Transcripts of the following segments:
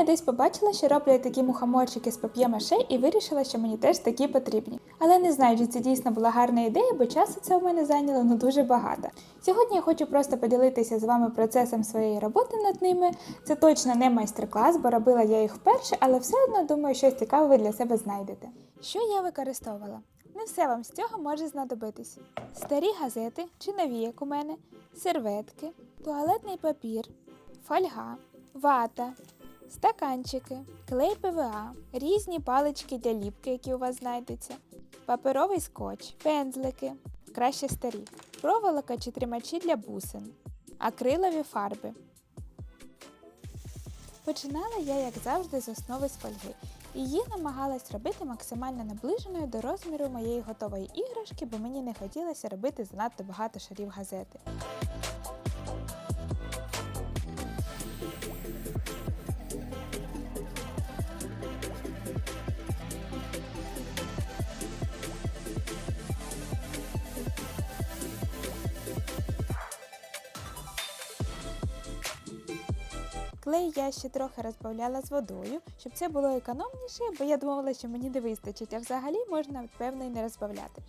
я десь побачила, що роблять такі мухоморчики з пап'є-маше і вирішила, що мені теж такі потрібні. Але не знаю, чи це дійсно була гарна ідея, бо часу це у мене зайняло ну дуже багато. Сьогодні я хочу просто поділитися з вами процесом своєї роботи над ними. Це точно не майстер-клас, бо робила я їх вперше, але все одно думаю, щось цікаве ви для себе знайдете. Що я використовувала? Не все вам з цього може знадобитись. Старі газети чи нові, як у мене, серветки, туалетний папір, фольга, вата, стаканчики, клей ПВА, різні палички для ліпки, які у вас знайдуться, паперовий скотч, пензлики, краще старі, проволока чи тримачі для бусин, акрилові фарби. Починала я, як завжди, з основи з фольги. Її намагалась робити максимально наближеною до розміру моєї готової іграшки, бо мені не хотілося робити занадто багато шарів газети. Клей я ще трохи розбавляла з водою, щоб це було економніше, бо я думала, що мені не вистачить, а взагалі можна, певно, і не розбавляти.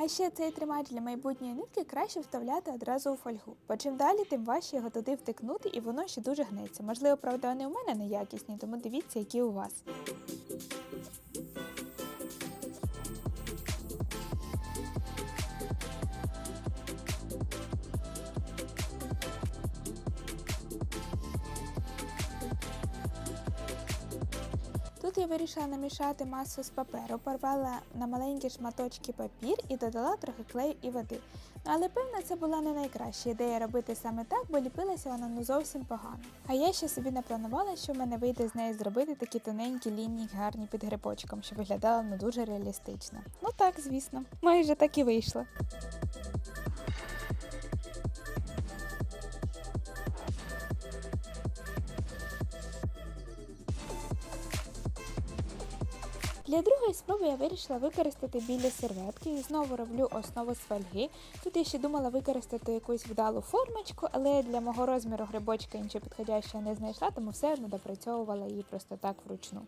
А ще цей тримач для майбутньої нитки краще вставляти одразу у фольгу. Бо чим далі, тим важче його туди втикнути, і воно ще дуже гнеться. Можливо, правда, вони у мене неякісні, тому дивіться, які у вас. Тут я вирішила намішати масу з паперу, порвала на маленькі шматочки папір і додала трохи клею і води. Ну, але певно, це була не найкраща ідея робити саме так, бо ліпилася вона ну зовсім погано. А я ще собі напланувала, що в мене вийде з неї зробити такі тоненькі лінії, гарні під грибочком, що виглядало не дуже реалістично. Ну так, звісно, майже так і вийшло. Для другої спроби я вирішила використати білі серветки і знову роблю основу з фольги. Тут я ще думала використати якусь вдалу формочку, але для мого розміру грибочка нічого підходящого не знайшла, тому все одно допрацьовувала її просто так вручну.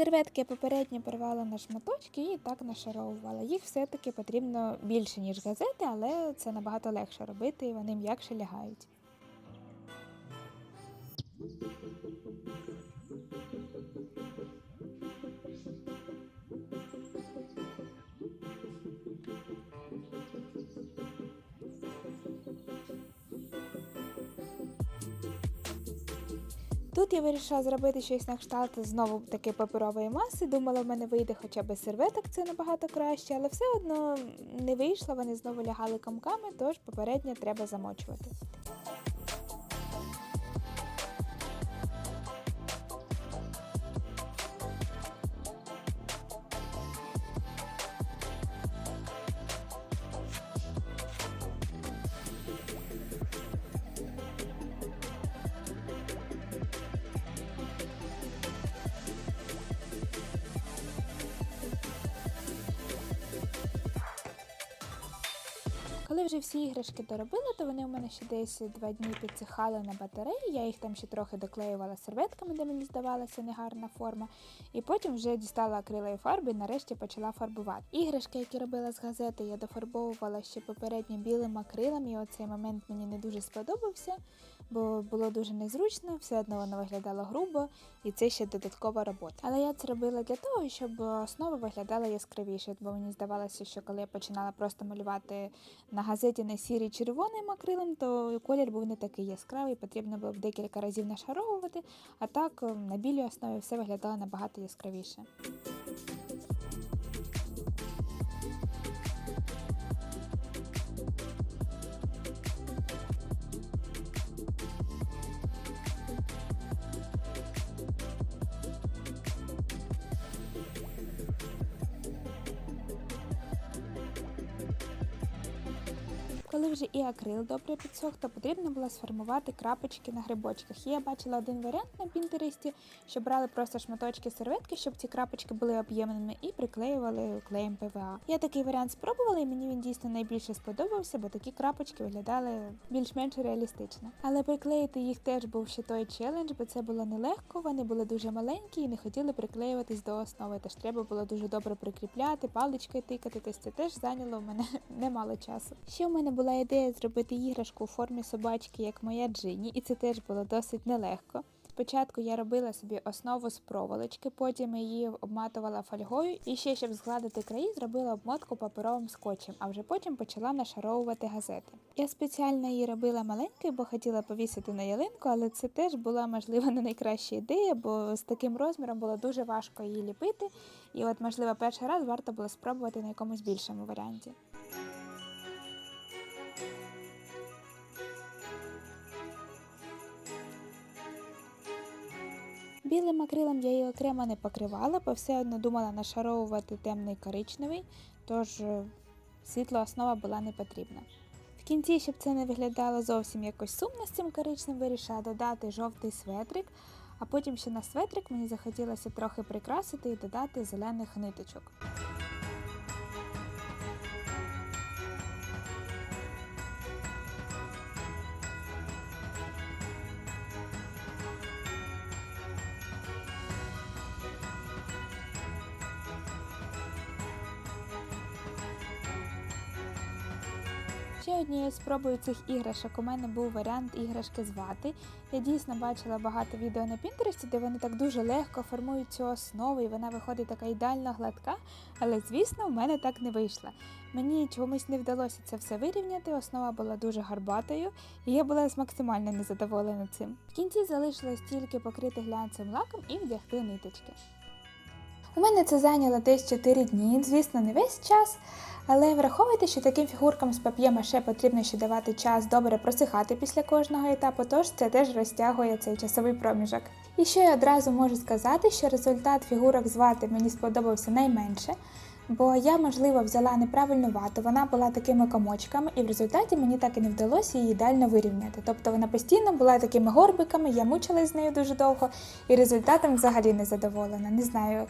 Серветки я попередньо порвала на шматочки і так нашаровувала. Їх все-таки потрібно більше, ніж газети, але це набагато легше робити і вони м'якше лягають. Тут я вирішила зробити щось на кшталт знову таки паперової маси. Думала, в мене вийде хоча б серветок, це набагато краще, але все одно не вийшло, вони знову лягали комками, тож попередньо треба замочувати. Коли вже всі іграшки доробила, то вони у мене ще десь два дні підсихали на батареї. Я їх там ще трохи доклеювала серветками, де мені здавалася негарна форма. І потім вже дістала акрилої фарби і нарешті почала фарбувати. Іграшки, які робила з газети, я дофарбовувала ще попередньо білим акрилом, і оцей момент мені не дуже сподобався, бо було дуже незручно, все одно воно виглядало грубо, і це ще додаткова робота. Але я це робила для того, щоб основа виглядала яскравіше, бо мені здавалося, що коли я починала просто малювати на газеті не сірий червоним акрилом, то колір був не такий яскравий, потрібно було б декілька разів нашаровувати, а так на білій основі все виглядало набагато яскравіше. Коли вже і акрил добре підсох, то потрібно було сформувати крапочки на грибочках. Я бачила один варіант на Пінтересті, що брали просто шматочки серветки, щоб ці крапочки були об'ємними, і приклеювали клеєм ПВА. Я такий варіант спробувала, і мені він дійсно найбільше сподобався, бо такі крапочки виглядали більш-менш реалістично. Але приклеїти їх теж був ще той челендж, бо це було нелегко. Вони були дуже маленькі і не хотіли приклеюватись до основи. Тож треба було дуже добре прикріпляти, паличкою тикати. Тобто це теж зайняло в мене немало часу. Ще в мене була ідея зробити іграшку у формі собачки, як моя Джині, і це теж було досить нелегко. Спочатку я робила собі основу з проволочки, потім її обматувала фольгою і ще, щоб згладити краї, зробила обмотку паперовим скотчем, а вже потім почала нашаровувати газети. Я спеціально її робила маленькою, бо хотіла повісити на ялинку, але це теж була можливо не найкраща ідея, бо з таким розміром було дуже важко її ліпити. І от, можливо, перший раз варто було спробувати на якомусь більшому варіанті. Білим акрилом я її окремо не покривала, бо все одно думала нашаровувати темний коричневий, тож е, світла основа була не потрібна. В кінці, щоб це не виглядало зовсім якось сумно з цим коричневим, вирішила додати жовтий светрик, а потім ще на светрик мені захотілося трохи прикрасити і додати зелених ниточок. Ще однією спробою цих іграшок у мене був варіант іграшки з вати. Я дійсно бачила багато відео на Пінтересті, де вони так дуже легко формують цю основу, і вона виходить така ідеально гладка. Але звісно, в мене так не вийшло. Мені чомусь не вдалося це все вирівняти. Основа була дуже гарбатою, і я була максимально незадоволена цим. В кінці залишилось тільки покрити глянцем лаком і вдягти ниточки. У мене це зайняло десь 4 дні, звісно, не весь час. Але враховуйте, що таким фігуркам з пап'є-маше потрібно ще давати час добре просихати після кожного етапу, тож це теж розтягує цей часовий проміжок. І ще я одразу можу сказати, що результат фігурок з вати мені сподобався найменше, бо я, можливо, взяла неправильну вату, вона була такими комочками, і в результаті мені так і не вдалося її ідеально вирівняти. Тобто вона постійно була такими горбиками, я мучилась з нею дуже довго, і результатом взагалі не задоволена. Не знаю,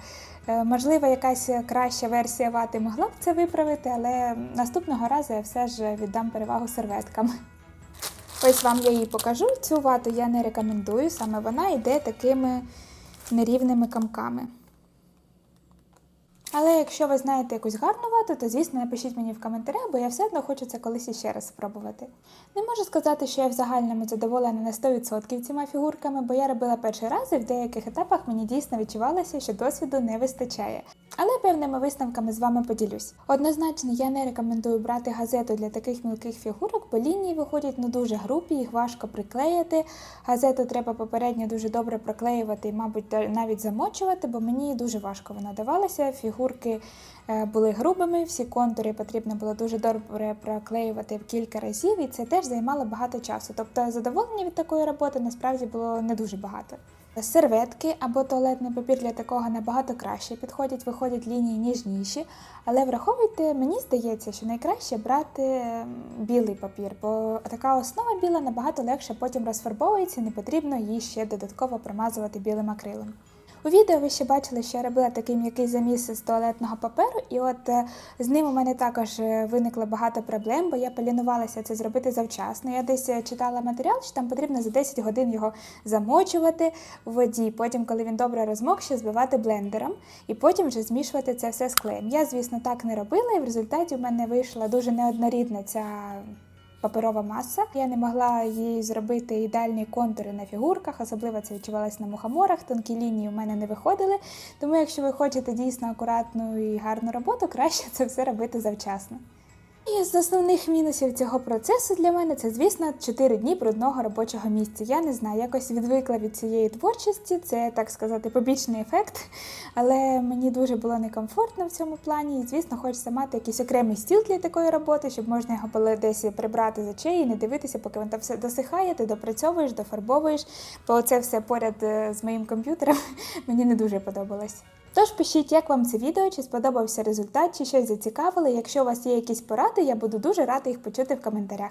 можливо, якась краща версія вати могла б це виправити, але наступного разу я все ж віддам перевагу серветкам. Ось вам я її покажу. Цю вату я не рекомендую, саме вона йде такими нерівними камками. Але якщо ви знаєте якусь гарну вату, то звісно напишіть мені в коментарях, бо я все одно хочу це колись іще раз спробувати. Не можу сказати, що я в загальному задоволена на 100% цими фігурками, бо я робила перший раз і в деяких етапах мені дійсно відчувалося, що досвіду не вистачає. Але певними висновками з вами поділюсь. Однозначно, я не рекомендую брати газету для таких мілких фігурок, бо лінії виходять ну дуже грубі, їх важко приклеїти. Газету треба попередньо дуже добре проклеювати і, мабуть, навіть замочувати, бо мені дуже важко вона давалася. Фігурки е, були грубими, всі контури потрібно було дуже добре проклеювати в кілька разів, і це теж займало багато часу. Тобто задоволення від такої роботи насправді було не дуже багато. Серветки або туалетний папір для такого набагато краще підходять, виходять лінії ніжніші. Але враховуйте, мені здається, що найкраще брати білий папір, бо така основа біла набагато легше потім розфарбовується, не потрібно її ще додатково промазувати білим акрилом. У відео ви ще бачили, що я робила такий м'який заміс з туалетного паперу, і от е, з ним у мене також е, виникло багато проблем, бо я полінувалася це зробити завчасно. Я десь е, читала матеріал, що там потрібно за 10 годин його замочувати в воді. Потім, коли він добре розмок, ще збивати блендером, і потім вже змішувати це все з клеєм. Я, звісно, так не робила, і в результаті в мене вийшла дуже неоднорідна ця паперова маса. Я не могла їй зробити ідеальні контури на фігурках, особливо це відчувалось на мухоморах, тонкі лінії у мене не виходили. Тому, якщо ви хочете дійсно акуратну і гарну роботу, краще це все робити завчасно. І з основних мінусів цього процесу для мене це, звісно, 4 дні брудного робочого місця. Я не знаю, якось відвикла від цієї творчості, це так сказати побічний ефект, але мені дуже було некомфортно в цьому плані. І, звісно, хочеться мати якийсь окремий стіл для такої роботи, щоб можна його було десь прибрати з очей не дивитися, поки він там все досихає, ти допрацьовуєш, дофарбовуєш. Бо це все поряд е, з моїм комп'ютером мені не дуже подобалось. Тож пишіть, як вам це відео, чи сподобався результат, чи щось зацікавило. Якщо у вас є якісь поради, я буду дуже рада їх почути в коментарях.